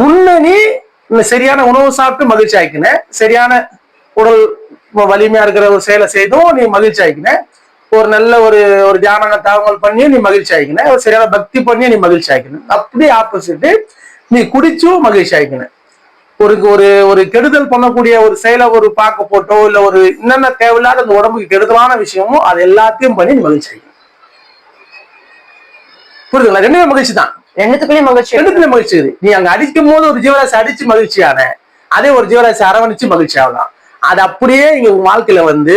உன்னை நீ சரியான உணவு சாப்பிட்டு மகிழ்ச்சி ஆயிக்கின சரியான உடல் வலிமையா இருக்கிற ஒரு செயலை செய்தும் நீ மகிழ்ச்சி ஆயிக்கின ஒரு நல்ல ஒரு ஒரு தியான தாவங்கள் பண்ணி நீ மகிழ்ச்சி ஆயிக்கின ஒரு சரியான பக்தி பண்ணி நீ மகிழ்ச்சி ஆயிக்கணும் அப்படியே ஆப்போசிட் நீ குடிச்சும் மகிழ்ச்சி ஆகிக்கணும் ஒரு ஒரு ஒரு கெடுதல் பண்ணக்கூடிய ஒரு செயலை ஒரு பார்க்க போட்டோ இல்ல ஒரு என்னென்ன தேவையில்லாத அந்த உடம்புக்கு கெடுதலான விஷயமோ அது எல்லாத்தையும் பண்ணி நீ மகிழ்ச்சி ஆயிக்கணும் புரியுதுங்களா? ரெண்டுமே மகிழ்ச்சி தான் ரெண்டுத்துக்குள்ளயும் மகிழ்ச்சி. இருக்கு. ரெண்டுத்துல மகிழ்ச்சி இருக்கு நீ அங்க அடிக்கும் போது ஒரு ஜீவராசி அடிச்சு மகிழ்ச்சியான அதே ஒரு ஜீவராசி அரவணைச்சு மகிழ்ச்சி ஆகலாம். அது அப்படியே இங்க வாழ்க்கையில வந்து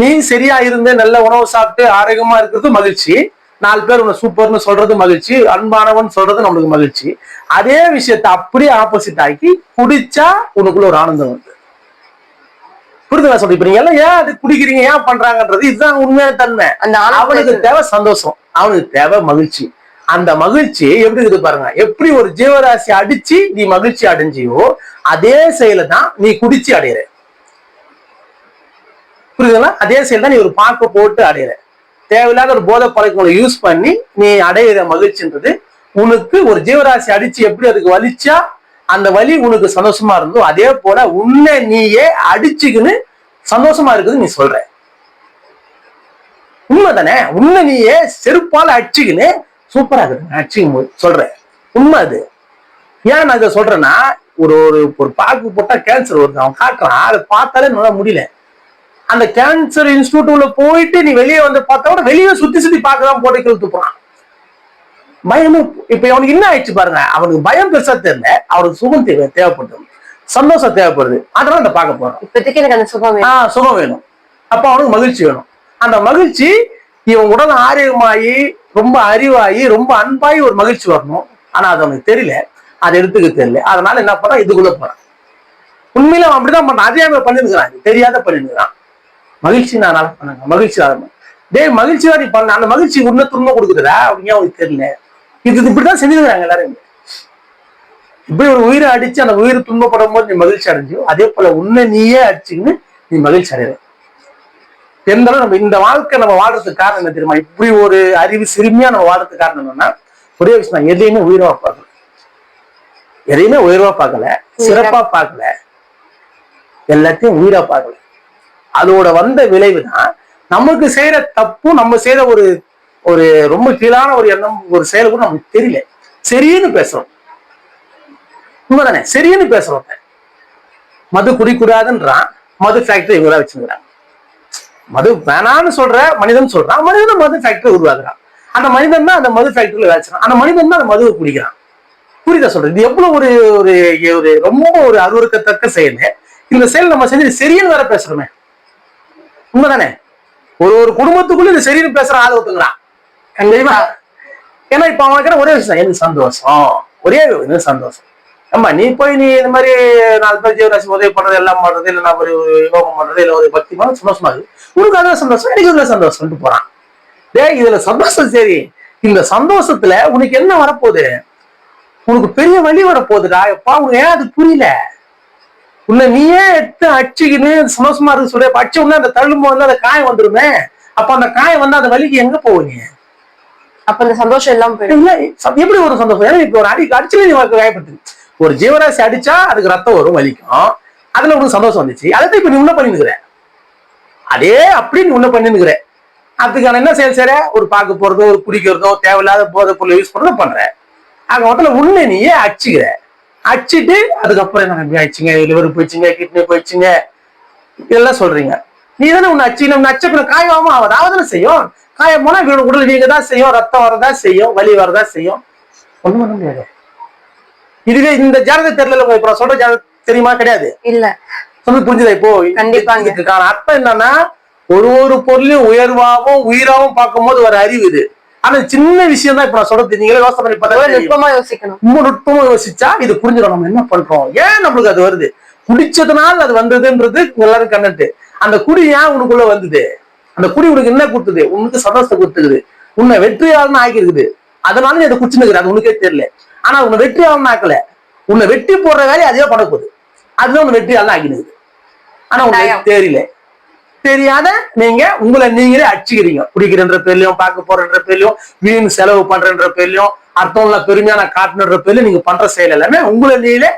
நீ சரியா இருந்து நல்ல உணவு சாப்பிட்டு ஆரோக்கியமா இருக்கிறது மகிழ்ச்சி. நாலு பேர் உன்னை சூப்பர்னு சொல்றது மகிழ்ச்சி. அன்பானவன் சொல்றது நம்மளுக்கு மகிழ்ச்சி. அதே விஷயத்த அப்படியே ஆப்போசிட் ஆக்கி குடிச்சா உனக்குள்ள ஒரு ஆனந்தம் வருது புரிதுங்களா சொல்லி இப்ப நீங்க எல்லாம் ஏன் அது குடிக்கிறீங்க? ஏன் பண்றாங்கன்றது இதுதான் உண்மையான தன்மை. அந்த அவனுக்கு தேவை சந்தோஷம். அவனுக்கு தேவை மகிழ்ச்சி. அந்த மகிழ்ச்சி எப்படி இருக்குது பாருங்க. எப்படி ஒரு ஜீவராசி அடிச்சு நீ மகிழ்ச்சி அடைஞ்சியோ அதே செயலை தான் நீ குடிச்சு அடையிற. புரியுதுங்களா? அதே செயல் தான் நீ ஒரு பாக்க போட்டு அடையிற. தேவையில்லாத ஒரு போதை பழக்கங்களை யூஸ் பண்ணி நீ அடையிற மகிழ்ச்சின்றது உனக்கு ஒரு ஜீவராசி அடிச்சு எப்படி அதுக்கு வலிச்சா அந்த வலி உனக்கு சந்தோஷமா இருந்தோ அதே போல உன்னை நீயே அடிச்சுக்குன்னு சந்தோஷமா இருக்குது நீ சொல்ற. உண்மைதானே? உன்னை நீயே செருப்பால அடிச்சுக்கின்னு சூப்பரா அடிச்சுக்கும் போது சொல்றேன். உண்மை அது. ஏன் நான் இதை சொல்றேன்னா ஒரு ஒரு ஒரு பாக்கு போட்டா கேன்சர் வருது. அவன் காட்டுறான். அதை பார்த்தாலே நல்லா முடியல. அந்த கேன்சர் இன்ஸ்டியூட் உள்ள போயிட்டு நீ வெளியே வந்து பார்த்தா கூட வெளியே சுத்தி சுத்தி பார்க்கதான் போட்டு இழுத்து போறான் பயமும் இப்ப அவனுக்கு என்ன ஆயிடுச்சு பாருங்க. அவனுக்கு பயம் பெருசா தெரியல. அவனுக்கு சுகம் தேவை தேவைப்படுது சந்தோஷம் தேவைப்படுது. அதனால அந்த பார்க்க போறான் இப்போதைக்கு எனக்கு அந்த சுகம் வேணும். ஆஹ் சுகம் வேணும். அப்ப அவனுக்கு மகிழ்ச்சி வேணும். அந்த மகிழ்ச்சி இவன் உடல் ஆரோக்கியமாயி ரொம்ப அறிவாயி ரொம்ப அன்பாயி ஒரு மகிழ்ச்சி வரணும். ஆனா அது அவனுக்கு தெரியல. அதை எடுத்துக்க தெரியல. அதனால என்ன பண்றான் இதுக்குள்ள போறான் உண்மையில அவன் அப்படிதான் பண்றான். அதே மாதிரி பண்ணிருக்கிறான். தெரியாத பண்ணிருக்கிறான். மகிழ்ச்சி நான் நல்லா பண்ணுங்க. மகிழ்ச்சி நான் டேய் மகிழ்ச்சி தான் நீ பண்ண. அந்த மகிழ்ச்சி உன்ன துன்பம் கொடுக்குறதா அப்படின்னு அவனுக்கு தெரியல? இது இப்படிதான் செஞ்சிருக்கிறாங்க எல்லாரும். இப்படி ஒரு உயிரை அடிச்சு அந்த உயிர் துன்பப்படும் போது நீ மகிழ்ச்சி அடைஞ்சியோ அதே போல உன்னை நீயே அடிச்சுன்னு நீ மகிழ்ச்சி அடைகிற அளவு நம்ம இந்த வாழ்க்கை நம்ம வாழ்றதுக்கு காரணம் என்ன தெரியுமா? இப்படி ஒரு அறிவு சிறுமியா நம்ம வாழ்றதுக்கு காரணம் என்னன்னா ஒரே விஷயம் நான் எதையுமே உயிரவா பார்க்கல. எதையுமே உயர்வா பார்க்கல. சிறப்பா பார்க்கல. எல்லாத்தையும் உயிரா பார்க்கல. அதோட வந்த விளைவு தான் நமக்கு செய்யற தப்பும் நம்ம செய்யற ஒரு ஒரு ரொம்ப கீழான ஒரு எண்ணம் ஒரு செயல் கூட நமக்கு தெரியல. சரின்னு பேசுறோம். உண்மைதானே? சரின்னு பேசுறோம். மது குடிக்கூடாதுன்றான். மது ஃபேக்டரி இவங்களா வச்சுக்கிறாங்க. மது வேணான்னு சொல்ற மனிதன் சொல்றான். மனிதன் மது ஃபேக்டரி உருவாக்குறான். அந்த மனிதன் தான் அந்த மது ஃபேக்டரியில வேலைச்சான் அந்த மனிதன் தான் அந்த மதுவை குடிக்கிறான். புரியுதா சொல்றது? இது எவ்வளவு ஒரு ஒரு ஒரு ரொம்ப ஒரு அருவருக்கத்தக்க செயல். இந்த செயல் நம்ம செஞ்சு சரின்னு வேற பேசுறோமே. உண்மைதானே? ஒரு ஒரு குடும்பத்துக்குள்ள இது சரின்னு பேசுற ஆள் ஒத்துங்கிறான் கண்டிப்பா ஏன்னா இப்ப அவனுக்கு ஒரே விஷயம் எனக்கு சந்தோஷம். ஒரே சந்தோஷம். ஆமா நீ போய் நீ இந்த மாதிரி நாலு பேர் ஜீவராசி உதவி பண்றது எல்லாம் பண்றது இல்ல நான் ஒரு யோகம் பண்றது இல்ல ஒரு பக்தி பண்ண சந்தோஷமா இருக்கு உனக்கு அதான் சந்தோஷம் எனக்கு இதுல சந்தோஷம்ட்டு போறான். டேய் இதுல சந்தோஷம் சரி. இந்த சந்தோஷத்துல உனக்கு என்ன வரப்போகுது? உனக்கு பெரிய வழி வரப்போகுதுடா. எப்பா உனக்கு ஏன் அது புரியல? உன்னை நீயே எடுத்து அடிச்சுக்கின்னு சந்தோஷமா இருக்கு சொல்லி அடிச்ச உடனே அந்த தள்ளும் போது அந்த காயம் வந்துருமே. அப்ப அந்த காயம் வந்து அந்த வலிக்கு எங்க போவீங்க அப்ப அந்த சந்தோஷம் எல்லாம் எப்படி ஒரு சந்தோஷம்? ஏன்னா இப்ப ஒரு அடி அடிச்சு நீ காயப்படுத்து ஒரு ஜீவராசி அடிச்சா அதுக்கு ரத்தம் வரும் வலிக்கும். அதுல உனக்கு சந்தோஷம் வந்துச்சு. அதை இப்ப நீ உன்ன பண்ணிருக்கிற அதே அப்படி நீ உன்ன பண்ணிருக்கிற அதுக்கான என்ன செயல் செய்யற ஒரு பார்க்க போறதோ ஒரு குடிக்கிறதோ தேவையில்லாத போதை பொருளை யூஸ் பண்றதோ பண்ற. அங்க மொத்தம் உன்னை நீயே அடிச்சுக்கிற. அடிச்சிட்டு அதுக்கப்புறம் என்ன இப்படி ஆயிடுச்சுங்க லிவர் போயிடுச்சுங்க கிட்னி போயிடுச்சுங்க. இதெல்லாம் சொல்றீங்க. நீ தானே உன்னை அச்சு நம்ம அச்ச பின்ன காயமாவும் ஆகாது. ஆகதானே செய்யும்? காயம் போனா இவனோட உடல் வீங்க தான் செய்யும்? ரத்தம் வரதா செய்யும்? வலி வரதா செய்யும்? ஒண்ணும் பண்ண முடியாது. இதுவே இந்த ஜாதக தெரியல இப்ப சொல்ற ஜாதகம் தெரியுமா? கிடையாது. இல்ல. சொல்லி புரிஞ்சுதா இப்போ? கண்டிப்பாங்க. இதுக்கான அர்த்தம் என்னன்னா ஒரு ஒரு பொருளையும் உயர்வாகவும் உயிராகவும் பார்க்கும்போது ஒரு அறிவு இது. ஆனா சின்ன விஷயம் தான் இப்ப நான் சொல்றது நீங்களே யோசனை பண்ணி பார்த்தா. நுட்பமா யோசிக்கணும். ரொம்ப நுட்பமா யோசிச்சா இது புரிஞ்சிடும் நம்ம என்ன பண்றோம்? ஏன் நம்மளுக்கு அது வருது? குடிச்சதுனால அது வந்ததுன்றது எல்லாரும் கண்ணட்டு அந்த குடி ஏன் உனக்குள்ள வந்தது? அந்த குடி உனக்கு என்ன கொடுத்தது? உனக்கு சந்தோஷத்தை கொடுத்துக்குது. உன்னை வெற்றியாளன் ஆக்கிருக்குது அதனால நீ அதை குடிச்சுனுக்குற அது உனக்கே தெரியல. ஆனா உன்னை வெற்றியாளன் ஆக்கல. உன்னை வெட்டி போடுற வேலையை அதே பண்ண போகுது அதுதான் உன்னை வெற்றி எல்லாம் ஆகிடுது ஆனா உங்களுக்கு. தெரியல. தெரியாத நீங்க உங்களை நீங்களே அடிச்சுக்கிறீங்க. குடிக்கிறன்ற பேர்லயும் பார்க்க போறன்ற பேர்லயும் வீண் செலவு பண்றன்ற பேர்லயும் அர்த்தம் இல்ல பெருமையா நான் காட்டுன்ற பேர்லயும் நீங்க பண்ற செயல் எல்லாமே உங்களை நீங்களே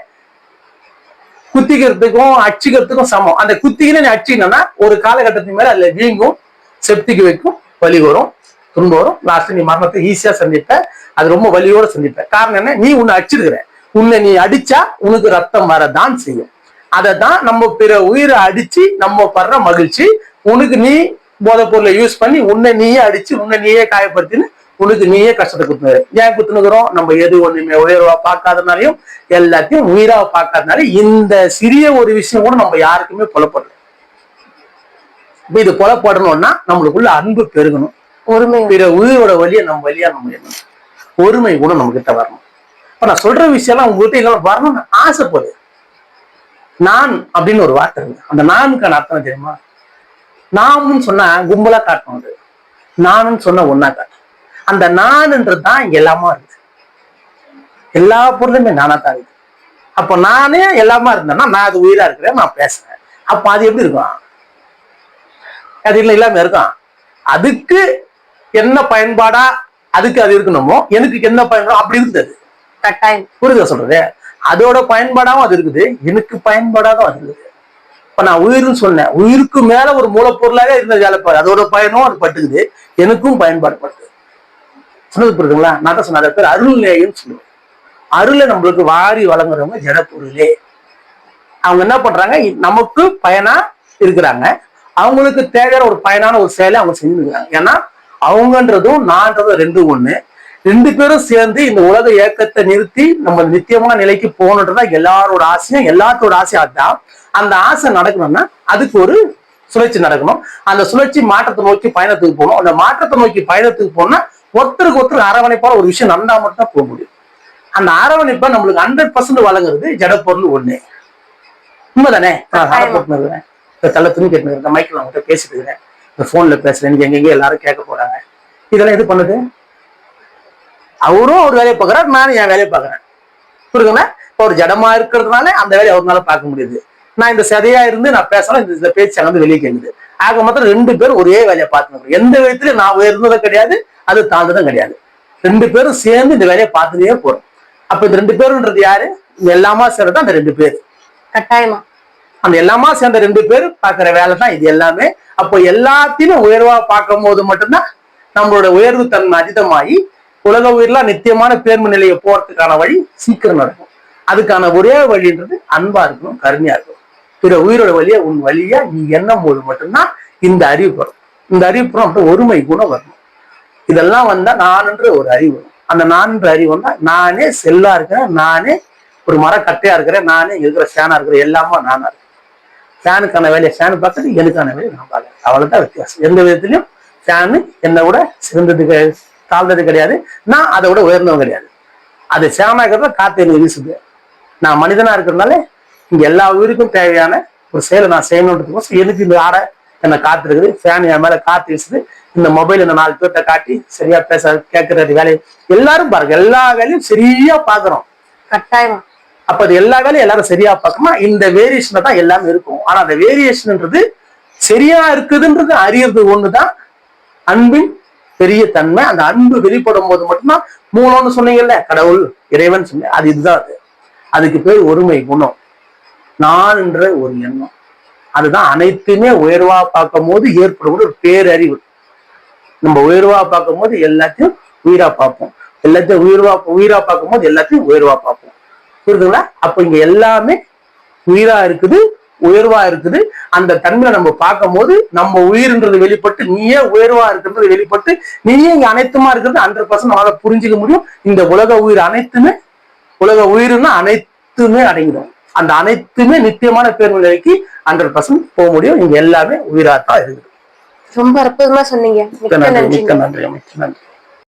குத்திக்கிறதுக்கும் அடிச்சுக்கிறதுக்கும் சமம். அந்த குத்திக்கின்னு நீ அடிச்சிங்கன்னா ஒரு காலகட்டத்துக்கு மேல அதுல வீங்கும் செப்டிக்கு வைக்கும் வலி வரும். துன்பம் வரும். லாஸ்ட் நீ மரணத்தை ஈஸியா சந்திப்ப. அது ரொம்ப வலியோட சந்திப்ப. காரணம் என்ன? நீ உன்னை அடிச்சிருக்கிற. உன்னை நீ அடிச்சா உனக்கு ரத்தம் வரதான் செய்யும். அதை தான் நம்ம பிற உயிரை அடிச்சு நம்ம படுற மகிழ்ச்சி. உனக்கு நீ போதைப் பொருளை யூஸ் பண்ணி உன்னை நீயே அடிச்சு உன்னை நீயே காயப்படுத்தின்னு உனக்கு நீயே கஷ்டத்தை குத்துனுற ஏன் குத்துனுக்குறோம் நம்ம எது ஒண்ணுமே உயர்வா பார்க்காதனாலையும் எல்லாத்தையும் உயிரா பார்க்காதனால இந்த சிறிய ஒரு விஷயம் கூட நம்ம யாருக்குமே புலப்படல. இப்ப இது புலப்படணும்னா நம்மளுக்குள்ள அன்பு பெருகணும். ஒருமை பிற உயிரோட வழியை நம்ம வழியா நம்ம ஒருமை கூட நம்ம கிட்ட வரணும். இப்ப நான் சொல்ற விஷயம்லாம் உங்ககிட்ட இல்லாம வரணும்னு ஆசைப்படு. நான் அப்படின்னு ஒரு வார்த்தை இருக்கு. அந்த நானுக்கான அர்த்தம் தெரியுமா? நாமும் சொன்னா கும்பலா காட்டணும் அது. நானும் சொன்னா ஒன்னா காட்டணும். அந்த நான்ன்றது தான் இங்க எல்லாமா இருக்கு. எல்லா பொருளுமே நானா தான் இருக்கு. அப்ப நானே எல்லாமா இருந்தேன்னா நான் அது உயிரா இருக்கிறேன் நான் பேசுறேன். அப்ப அது எப்படி இருக்கும்? அது இல்லை இல்லாம இருக்கும். அதுக்கு என்ன பயன்பாடா அதுக்கு அது இருக்கணுமோ எனக்கு என்ன பயன்பாடோ அப்படி இருக்குது. அது கட்டாயம். புரியுதா சொல்றது? அதோட பயன்பாடாவும் அது இருக்குது எனக்கு பயன்பாடாகவும் அது இருக்குது. இப்ப நான் உயிர்னு சொன்னேன். உயிருக்கு மேல ஒரு மூலப்பொருளாவே இருந்தது வேலைப்பாடு அதோட பயனும் அது பட்டுக்குது எனக்கும் பயன்பாடு பட்டுது. சொன்னது புரியுதுங்களா? நான் தான் சொன்னேன் அதை பேர் அருள்நேயம்னு சொல்லுவேன் அருளை நம்மளுக்கு வாரி வழங்குறவங்க ஜடப்பொருளே. அவங்க என்ன பண்றாங்க? நமக்கு பயனா இருக்கிறாங்க. அவங்களுக்கு தேவையான ஒரு பயனான ஒரு செயலை அவங்க செஞ்சுக்கிறாங்க ஏன்னா அவங்கன்றதும் நான்றதும் ரெண்டும் ஒண்ணு. ரெண்டு பேரும் சேர்ந்து இந்த உலக இயக்கத்தை நிறுத்தி நம்ம நித்தியமான நிலைக்கு போகணுன்றதா எல்லாரோட ஆசையும் எல்லாத்தோட ஆசையும் அதுதான். அந்த ஆசை நடக்கணும்னா அதுக்கு ஒரு சுழற்சி நடக்கணும். அந்த சுழற்சி மாற்றத்தை நோக்கி பயணத்துக்கு போகணும். அந்த மாற்றத்தை நோக்கி பயணத்துக்கு போனா ஒருத்தருக்கு ஒருத்தர் அரவணைப்பான ஒரு விஷயம் நடந்தா மட்டும் தான் போக முடியும். அந்த அரவணைப்பை நம்மளுக்கு ஹண்ட்ரட் பர்சன்ட் வழங்குறது ஜடப்பொருள் ஒண்ணு. உண்மைதானே? நான் தள்ள துணி கேட்டு மைக்கில் அவங்ககிட்ட பேசிட்டு இருக்கிறேன். இந்த போன்ல பேசுறேன் நீங்க எங்கெங்க எல்லாரும் கேட்க போறாங்க. இதெல்லாம் எது பண்ணுது? அவரும் ஒரு வேலையை பார்க்கறாரு நானும் என் வேலையை பார்க்கறேன். புரியுதுங்களா? இப்போ ஒரு ஜடமா இருக்கிறதுனால அந்த வேலையை அவர்னால பார்க்க முடியுது. நான் இந்த சதையா இருந்து நான் பேசலாம் இந்த இந்த பேச்சு அங்க வந்து வெளியே கேட்குது. ஆக மொத்தம் ரெண்டு பேரும் ஒரே வேலையை பார்த்துக்கணும் எந்த விதத்திலும் நான் உயர்ந்ததும் கிடையாது அது தாழ்ந்ததும் கிடையாது. ரெண்டு பேரும் சேர்ந்து இந்த வேலையை பார்த்துட்டே போறோம். அப்ப இந்த ரெண்டு பேருன்றது யாரு? எல்லாமா சேர்றது அந்த ரெண்டு பேர். கட்டாயமா. அந்த எல்லாமா சேர்ந்த ரெண்டு பேர் பார்க்குற வேலை தான் இது எல்லாமே. அப்போ எல்லாத்தையும் உயர்வா பார்க்கும் போது மட்டும்தான் நம்மளோட உயர்வு தன்மை அதிதமாகி உலக உயிர்லாம் நித்தியமான பேர்மை நிலையை போறதுக்கான வழி சீக்கிரம் நடக்கும். அதுக்கான ஒரே வழின்றது அன்பா இருக்கணும் கருமையா இருக்கணும். பிற உயிரோட வழியா உன் வழியா நீ எண்ணும் போது மட்டும்தான் இந்த அறிவு வரும். இந்த அறிவு புறம் ஒருமை குணம் வரணும். இதெல்லாம் வந்தா நான்ன்ற ஒரு அறிவு. வரும் அந்த நான்ன்ற அறிவு வந்தா நானே செல்லா இருக்கிறேன் நானே ஒரு மரக்கட்டையா இருக்கிறேன் நானே இருக்கிற சேனா இருக்கிறேன் எல்லாமே நானா இருக்கேன் ஃபேனுக்கான வேலையை ஃபேன் பார்க்கறது எனக்கான வேலையை நான் பார்க்கறேன் அவ்வளோதான் வித்தியாசம். எந்த விதத்துலையும் ஃபேனு என்னை விட சிறந்தது கிடையாது தாழ்ந்தது கிடையாது. நான் அதை விட உயர்ந்தவன் கிடையாது. அது ஃபேனாக இருக்கிறத காற்று எனக்கு வீசுது. நான் மனிதனா இருக்கிறதுனால இங்க எல்லா உயிருக்கும் தேவையான ஒரு செயலை நான் செய்யணுன்றதுக்கோசம் எனக்கு இந்த ஆடை என்னை காத்திருக்குது. ஃபேன் என் மேல காற்று வீசுது. இந்த மொபைல் இந்த நாலு பேர்கிட்ட காட்டி சரியா பேச கேட்கறது வேலையை எல்லாரும் பாருங்க. எல்லா வேலையும் சரியா பாக்குறோம் கட்டாயம். அப்ப அது எல்லா வேலையும் எல்லாரும் சரியா பார்க்கணும் இந்த வேரியேஷன்ல தான் எல்லாமே இருக்கும். ஆனா அந்த வேரியேஷன்ன்றது சரியா இருக்குதுன்றது அறியறது ஒண்ணுதான். அன்பின் பெரிய தன்மை அந்த அன்பு வெளிப்படும் போது மட்டும்தான் மூலம்னு சொன்னீங்கல்ல கடவுள் இறைவன் சொன்ன அது இதுதான் அது. அதுக்கு பேர் ஒருமை குணம். நான் என்ற ஒரு எண்ணம். அதுதான் அனைத்துமே உயர்வா பார்க்கும் போது ஏற்படக்கூடிய ஒரு பேரறிவு. நம்ம உயர்வா பார்க்கும் போது எல்லாத்தையும் உயிரா பார்ப்போம். எல்லாத்தையும் உயிர்வா உயிரா பார்க்கும் போது எல்லாத்தையும் உயர்வா பார்ப்போம். புரியுதுங்களா? அப்ப இங்க எல்லாமே உயிரா இருக்குது உயர்வா இருக்குது. அந்த தன்மையை நம்ம பார்க்கும் போது நம்ம உயிர்ன்றது வெளிப்பட்டு நீயே உயர்வா இருக்கிறது வெளிப்பட்டு நீயே இங்க அனைத்துமா இருக்கிறது ஹண்ட்ரட் பர்சன்ட் நம்மளால புரிஞ்சுக்க முடியும். இந்த உலக உயிர் அனைத்துமே உலக உயிர்னா அனைத்துமே அடங்கிடும். அந்த அனைத்துமே நித்தியமான பேர் நிலைக்கு ஹண்ட்ரட் பர்சன்ட் போக முடியும். இங்க எல்லாமே உயிரா தான் இருக்குது. ரொம்ப அற்புதமா சொன்னீங்க. மிக்க நன்றி மிக்க நன்றி.